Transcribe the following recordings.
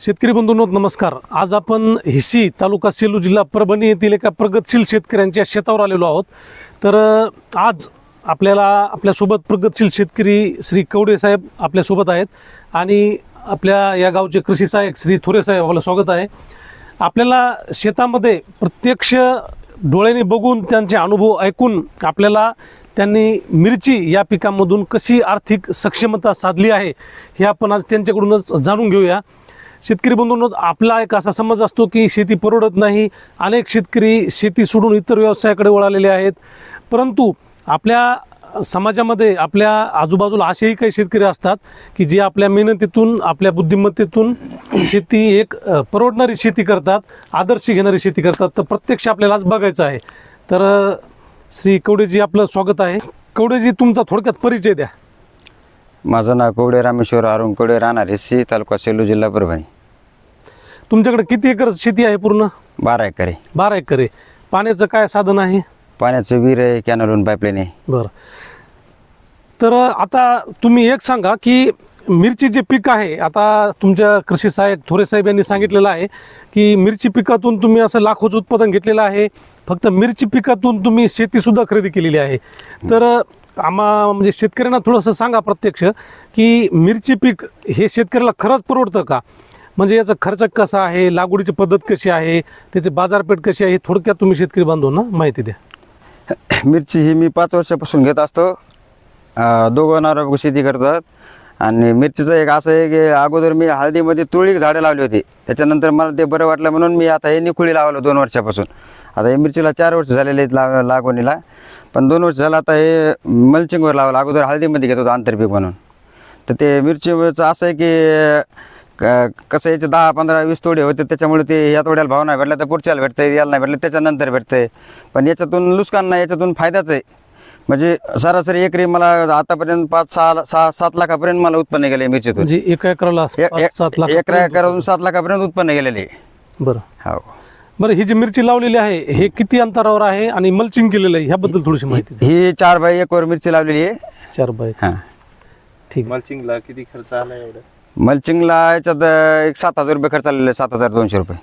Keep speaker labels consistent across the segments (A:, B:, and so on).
A: शेतकरी बंधूंनो नमस्कार. आज आपण हिसी तालुका सेलू जिल्हा परभणी येथील एका प्रगतशील शेतकऱ्यांच्या शेतावर आलेलो आहोत. तर आज आपल्याला आपल्यासोबत प्रगतशील शेतकरी श्री कवडे साहेब आपल्यासोबत आहेत आणि आपल्या या गावचे कृषी सहाय्यक श्री थोरे साहेब आपलं स्वागत आहे. आपल्याला शेतामध्ये प्रत्यक्ष डोळ्याने बघून त्यांचे अनुभव ऐकून आपल्याला त्यांनी मिरची या पिकामधून कशी आर्थिक सक्षमता साधली आहे हे आपण आज त्यांच्याकडूनच जाणून घेऊया. शेतकरी बंधूंनो आपला एक असा समज असतो की शेती परवडत नाही. अनेक शेतकरी शेती सोडून इतर व्यवसायाकडे वळालेले आहेत. परंतु आपल्या समाजामध्ये आपल्या आजूबाजूला असेही काही शेतकरी असतात की जे आपल्या मेहनतीतून आपल्या बुद्धिमत्तेतून शेती एक परवडणारी शेती करतात आदर्श घेणारी शेती करतात. तर प्रत्यक्ष आपल्याला आज बघायचं आहे. तर श्री कवडेजी आपलं स्वागत आहे. कवडेजी तुमचा थोडक्यात परिचय द्या.
B: माझं नाव कवडे रामेश्वर अरुण कवडे राहणार सी तालुका सेलू जिल्हा परभणी.
A: तुमच्याकडे किती एकर शेती आहे पूर्ण?
B: बारा एकर आहे.
A: बारा एकर आहे. पाण्याचं काय साधन आहे?
B: पाण्याचं विहीर आहे कॅनलून पाईपलाईन आहे.
A: बरं. तर आता तुम्ही एक सांगा की मिरची जे पीक आहे आता तुमच्या कृषी सहाय्यक थोरे साहेब यांनी सांगितलेलं आहे की मिरची पिकातून तुम्ही असं लाखोचं उत्पादन घेतलेलं आहे फक्त मिरची पिकातून तुम्ही शेतीसुद्धा खरेदी केलेली आहे. तर आम्हा म्हणजे शेतकऱ्यांना थोडंसं सांगा प्रत्यक्ष की मिरची पीक हे शेतकऱ्याला खरंच परवडतं का? म्हणजे याचा खर्च कसा आहे? लागवडीची पद्धत कशी आहे? त्याची बाजारपेठ कशी आहे? थोडक्यात तुम्ही शेतकरी बांधवांना माहिती द्या.
B: मिरची ही मी पाच वर्षापासून घेत असतो. दोघं नारळ शेती करतात. आणि मिरचीचं एक असं आहे की अगोदर मी हळदीमध्ये तुळी झाडं लावली होती. त्याच्यानंतर मला ते बरं वाटलं म्हणून मी आता हे निखुळी लावलं दोन वर्षापासून. आता हे मिरचीला चार वर्ष झालेले आहेत लाव लागवणीला. पण दोन वर्ष झालं आता हे मल्चिंगवर लावलं. अगोदर हळदीमध्ये घेत होतो आंतरपीक म्हणून. तर ते मिरचीचं असं आहे की कसं याचे दहा पंधरा वीस तोडे होते त्याच्यामुळे ते या तोड्याला भाव नाही भेटला तर पुढच्याला भेटतंय याला नाही भेटलं त्याच्यानंतर भेटतंय. पण याच्यातून नुकसान नाही याच्यातून फायदाच आहे. म्हणजे सरासरी एकरी मला आतापर्यंत पाच सहा सहा सात लाखापर्यंत मला उत्पन्न गेले मिरचीतून
A: म्हणजे एका एकराला सात लाख
B: एकरा एकरातून सात लाखापर्यंत उत्पन्न गेलेले.
A: बरं.
B: हो.
A: बरं ही जी मिरची लावलेली आहे हे किती अंतरावर आहे आणि मल्चिंग केलेलं आहे ह्याबद्दल थोडीशी माहिती.
B: ही चार बाय एक वर मिरची लावलेली आहे.
A: चार बाय
B: हां.
A: ठीक आहे.
C: मल्चिंगला किती खर्च आला एवढं?
B: मल्चिंगला याच्यात एक सात हजार रुपये खर्च आलेले सात हजार दोनशे रुपये.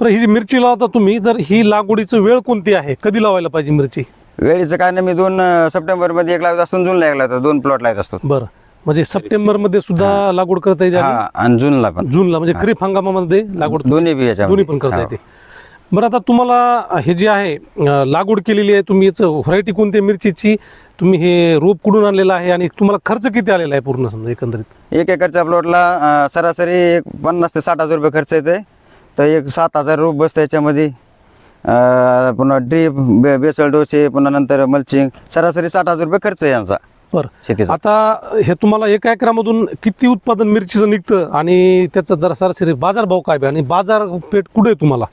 A: बरं ही जी मिरची लावता तुम्ही तर ही लागवडीचं वेळ कोणती आहे? कधी लावायला पाहिजे मिरची?
B: वेळेचं काय नाही मी दोन अं, सप्टेंबरमध्ये एक लावत असतो जूनला एक लावत दोन प्लॉट लावत असतो.
A: बरं. म्हणजे सप्टेंबरमध्ये सुद्धा लागवड करता येते आणि
B: हा आणि जूनला पण.
A: जूनला म्हणजे खरीप हंगामामध्ये लागवड
B: दोन्ही बी याच्यामध्ये.
A: दोन्ही पण करता. येते. बरं आता तुम्हाला हे जे आहे लागवड केलेली आहे तुम्ही याचं व्हरायटी कोणती मिरचीची तुम्ही हे रोप कुठून आणलेलं आहे आणि तुम्हाला खर्च किती आलेला आहे पूर्ण समजा एकंदरीत?
B: एक एकरच्या प्लॉटला सरासरी एक पन्नास ते साठ हजार रुपये खर्च येते तर एक सात हजार रोप बसतं याच्यामध्ये. पुन्हा ड्रीप बे बेसल डोसे पुन्हा नंतर मल्चिंग सरासरी साठ हजार रुपये खर्च आहे यांचा.
A: बरं.
B: शेतीचा.
A: आता हे तुम्हाला एका एकरामधून किती उत्पादन मिरचीचं निघतं आणि त्याचा जरा सरासरी बाजारभाव काय आणि बाजारपेठ कुठे आहे तुम्हाला?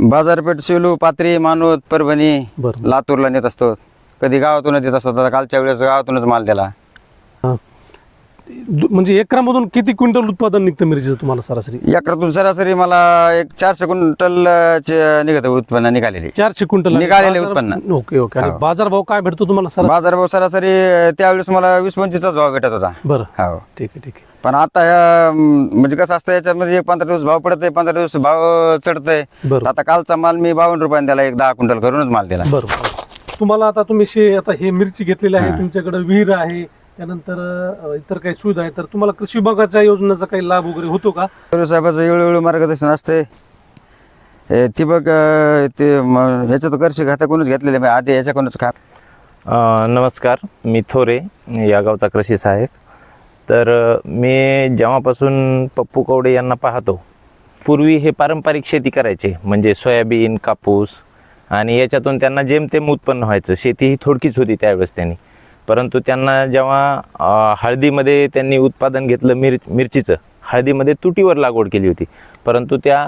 B: बाजारपेठ सेलू पात्री मानोद परभणी
A: बरं.
B: लातूरला नेत असतो. कधी गावातूनच येत असतो आता कालच्या वेळेस गावातूनच माल दिला.
A: दु- म्हणजे एकरामधून किती क्विंटल उत्पादन निघतं मिरचीचं तुम्हाला सरासरी?
B: एकरातून सरासरी मला एक चारशे क्विंटल अं, चे निघत उत्पन्न निघालेली.
A: चारशे क्विंटल
B: निघालेले
A: बाजार-
B: उत्पन्न.
A: Okay okay. आणि
B: हो.
A: बाजारभाव काय भेटतो तुम्हाला सर
B: बाजारभाव सरासरी अं, त्यावेळेस मला वीस पंचवीसचाच भाव भेटत होता.
A: बरं.
B: हो.
A: ठीक आहे ठीक आहे.
B: पण आता ह्या अं, म्हणजे कसं असतं याच्यामध्ये एक पंधरा दिवस भाव पडतंय पंधरा दिवस भाव चढतंय.
A: बरं.
B: तर आता कालचा माल मी बावन्न रुपयाने दिला एक दहा क्विंटल करूनच माल दिला.
A: बरं बरं. तुम्हाला आता तुम्ही शे आता हे मिरची घेतलेली आहे तुमच्याकडे विहीर आहे त्यानंतर इतर काही सुविधा आहे तर तुम्हाला कृषी विभागाच्या योजनेचा काही लाभ वगैरे होतो का?
B: साहेबाचं वेळोवेळी मार्गदर्शन असते हे ठिबक अं, ते ह्याच्यात कर्ष खाता कोणच घेतलेले आधी ह्याच्याकडूनच
C: अ, नमस्कार मी थोरे या गावचा कृषी सहाय्यक. तर अ, मी जेव्हापासून पप्पू कवडे यांना पाहतो पूर्वी हे पारंपरिक शेती करायचे म्हणजे सोयाबीन कापूस आणि याच्यातून त्यांना जेमतेम उत्पन्न व्हायचं. शेती ही थोडकीच होती त्यावेळेस त्यांनी. परंतु त्यांना जेव्हा हळदीमध्ये त्यांनी उत्पादन घेतलं मिर मिरचीचं हळदीमध्ये तुटीवर लागवड केली होती. परंतु त्या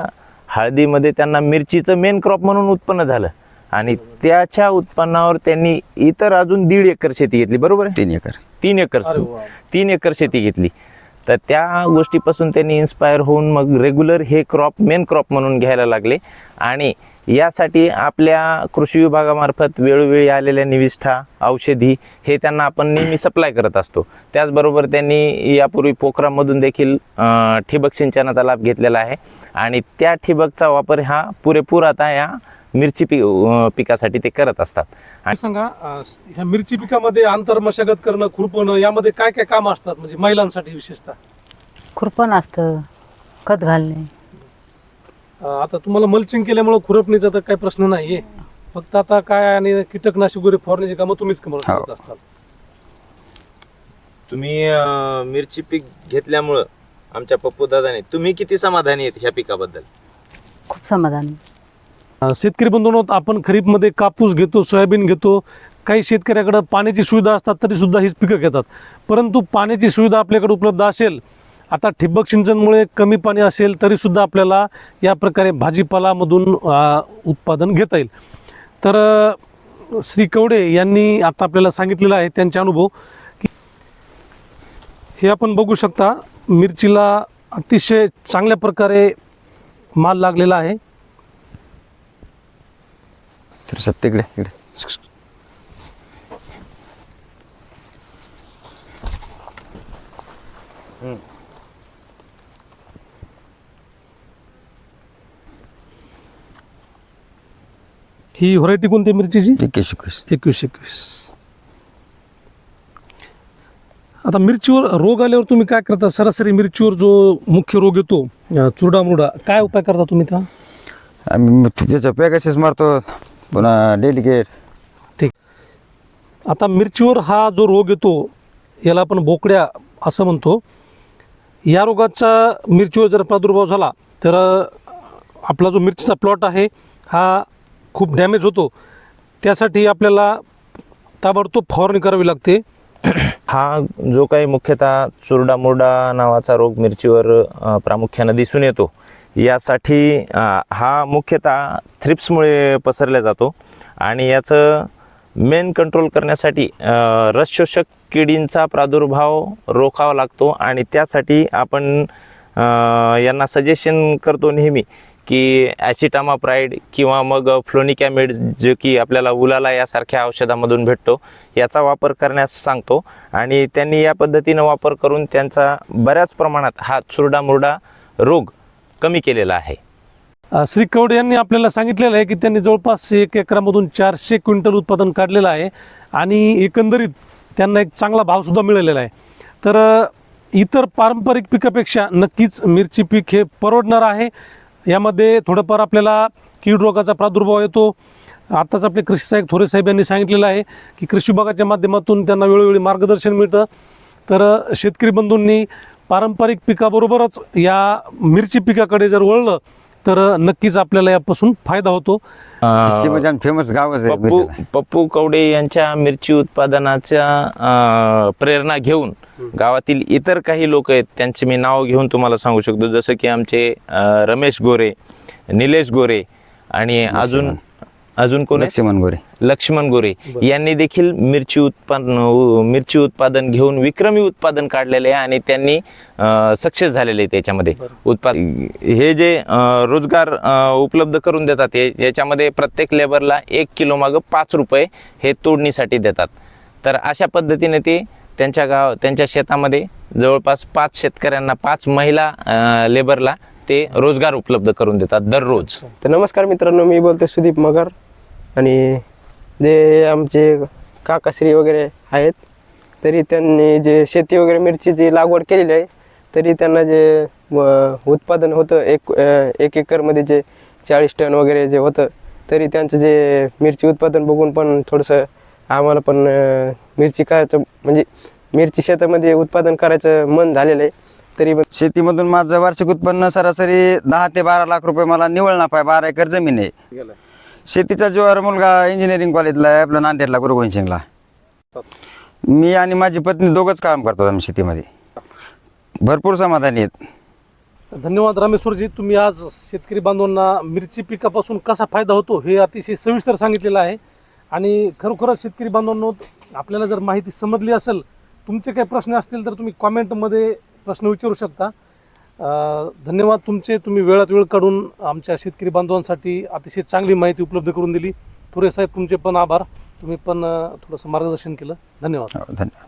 C: हळदीमध्ये त्यांना मिरचीचं मेन क्रॉप म्हणून उत्पन्न झालं. आणि त्याच्या उत्पन्नावर त्यांनी इतर अजून दीड एकर शेती घेतली बरोबर आहे?
B: तीन एकर.
C: तीन एकर. तीन एकर शेती घेतली. तर त्या गोष्टीपासून त्यांनी इन्स्पायर होऊन मग रेग्युलर हे क्रॉप मेन क्रॉप म्हणून घ्यायला लागले. आणि यासाठी आपल्या कृषी विभागामार्फत वेळोवेळी आलेल्या निविष्ठा औषधी हे त्यांना आपण नेहमी सप्लाय करत असतो. त्याचबरोबर त्यांनी यापूर्वी पोखरामधून देखील ठिबक सिंचनाचा लाभ घेतलेला आहे. आणि त्या ठिबकचा वापर हा पुरेपूर आता या मिरची पी पिकासाठी ते करत असतात.
A: आणि सांगा ह्या मिरची पिकामध्ये आंतर मशागत करणं खुरपणं यामध्ये काय काय काम असतात? म्हणजे महिलांसाठी विशेषतः.
D: खुरपण असतं खत घालणे.
A: आता तुम्हाला मल्चिंग केल्यामुळे खुरपणीचा तर काही प्रश्न नाहीये. फक्त आता काय आणि कीटकनाशक वगैरे फवारण्याची कामं तुम्हीच कमर
B: हो.
A: करत असतात
C: तुम्ही मिरची पीक घेतल्यामुळं आमच्या पप्पू दादाने तुम्ही किती समाधानी आहेत ह्या पिकाबद्दल?
D: खूप समाधान.
A: अं, शेतकरी बंधूंनो आपण खरीपमध्ये कापूस घेतो सोयाबीन घेतो. काही शेतकऱ्याकडे पाण्याची सुविधा असतात तरी सुद्धा हीच पिकं घेतात. परंतु पाण्याची सुविधा आपल्याकडे उपलब्ध असेल आता ठिबक सिंचनमुळे कमी पाणी असेल तरी सुद्धा आपल्याला या प्रकारे भाजीपालामधून उत्पादन घेता येईल. तर श्री कवडे यांनी आता आपल्याला सांगितलेलं आहे त्यांचे अनुभव. की हे आपण बघू शकता मिरचीला अतिशय चांगल्या प्रकारे माल लागलेला आहे.
B: तर सत्य इकडे इकडे.
A: ही व्हरायटी कोणती मिरचीची?
B: एकवीस एकवीस.
A: एकवीस एकवीस. आता मिरचीवर रोग आल्यावर तुम्ही काय करता? सरासरी मिरचीवर जो मुख्य रोग येतो चुरडा मुरडा काय उपाय करता तुम्ही त्या
B: आम्ही त्याच्या पॅकेसेस मारतो पुन्हा डेलिकेट
A: ठीक. आता मिरचीवर हा जो रोग येतो याला आपण बोकड्या असं म्हणतो. या रोगाचा मिरचीवर जर प्रादुर्भाव झाला तर आपला जो मिरचीचा प्लॉट आहे हा खूप डॅमेज होतो. त्यासाठी आपल्याला ताबडतोब फवारणी करावी लागते.
C: हा जो काही मुख्यतः चुरडा मुरडा नावाचा रोग मिरचीवर प्रामुख्यानं दिसून येतो. यासाठी हा मुख्यतः थ्रिप्समुळे पसरला जातो आणि याचं मेन कंट्रोल करण्यासाठी रसशोषक किडींचा प्रादुर्भाव रोखावा लागतो आणि त्यासाठी आपण यांना सजेशन करतो नेहमी की ॲसिटामाप्राईड किंवा मग फ्लोनिकॅमिड जे की आपल्याला उलाला यासारख्या औषधामधून भेटतो याचा वापर करण्यास सांगतो. आणि त्यांनी या पद्धतीनं वापर करून त्यांचा बऱ्याच प्रमाणात हा चुरडा मुरडा रोग कमी केलेला आहे.
A: श्री कवडे यांनी आपल्याला सांगितलेलं आहे की त्यांनी जवळपास एक एकरामधून चारशे क्विंटल उत्पादन काढलेलं आहे आणि एकंदरीत त्यांना एक चांगला भावसुद्धा मिळालेला आहे. तर इतर पारंपरिक पिकापेक्षा नक्कीच मिरची पीक हे परवडणार आहे. यामध्ये थोडंफार आपल्याला कीड रोगाचा प्रादुर्भाव येतो. आत्ताच आपले कृषी साहेब थोरे साहेब यांनी सांगितलेलं आहे की कृषी विभागाच्या माध्यमातून त्यांना वेळोवेळी मार्गदर्शन मिळतं. तर शेतकरी बंधूंनी पारंपरिक पिकाबरोबरच या मिरची पिकाकडे जर वळलं तर नक्कीच आपल्याला यापासून फायदा होतो.
B: म्हणजे फेमस गावच आहे
C: पप्पू. पप्पू कवडे यांच्या मिरची उत्पादनाच्या अं, प्रेरणा घेऊन गावातील इतर काही लोक आहेत त्यांचे मी नाव घेऊन तुम्हाला सांगू शकतो. जसं की आमचे अं, रमेश गोरे निलेश गोरे आणि अजून अजून कोण?
B: लक्ष्मण गोरे.
C: लक्ष्मण गोरे. यांनी देखील मिरची उत्पादन उ- मिरची उत्पादन घेऊन विक्रमी उत्पादन काढलेले आहे आणि त्यांनी सक्सेस झालेले आहे त्याच्यामध्ये. उत्पाद हे जे अं, रोजगार अं, उपलब्ध करून देतात हे याच्यामध्ये प्रत्येक लेबरला एक किलो मागं पाच रुपये हे तोडणीसाठी देतात. तर अशा पद्धतीने ते त्यांच्या गाव त्यांच्या शेतामध्ये जवळपास पाच शेतकऱ्यांना पाच महिला अं, लेबरला ते रोजगार उपलब्ध करून देतात दररोज.
E: तर नमस्कार मित्रांनो मी बोलतो सुदीप मगर. आणि जे आमचे काकाश्री वगैरे आहेत तरी त्यांनी जे शेती वगैरे मिरचीची लागवड केलेली आहे तरी त्यांना जे उत्पादन होतं एक एक एकरमध्ये जे चाळीस टन वगैरे जे होतं तरी त्यांचं जे मिरची उत्पादन बघून पण थोडंसं आम्हाला पण मिरची करायचं म्हणजे मिरची शेतामध्ये उत्पादन करायचं मन झालेलं आहे तरी पण
B: शेतीमधून माझं वार्षिक उत्पन्न सरासरी दहा ते बारा लाख रुपये मला निवळ नफा आहे बारा एकर जमीन आहे. शेतीचा जोर मुलगा इंजिनिअरिंग कॉलेजला आहे आपलं नांदेडला गुरु गोविंदसिंगला मी आणि माझी पत्नी दोघंच काम करतो आम्ही शेतीमध्ये. भरपूर समाधानी आहेत.
A: धन्यवाद रामेश्वरजी तुम्ही आज शेतकरी बांधवांना मिरची पिकापासून कसा फायदा होतो हे अतिशय सविस्तर सांगितलेलं आहे. आणि खरोखरच शेतकरी बांधवांनो आपल्याला जर माहिती समजली असेल तुमचे काही प्रश्न असतील तर तुम्ही कॉमेंटमध्ये प्रश्न विचारू शकता. धन्यवाद तुमचे. तुम्ही वेळात वेळ काढून आमच्या शेतकरी बांधवांसाठी अतिशय चांगली माहिती उपलब्ध करून दिली. थोरे साहेब तुमचे पण आभार. तुम्ही पण थोडंसं मार्गदर्शन केलं. धन्यवाद.
B: हो, धन्यवाद.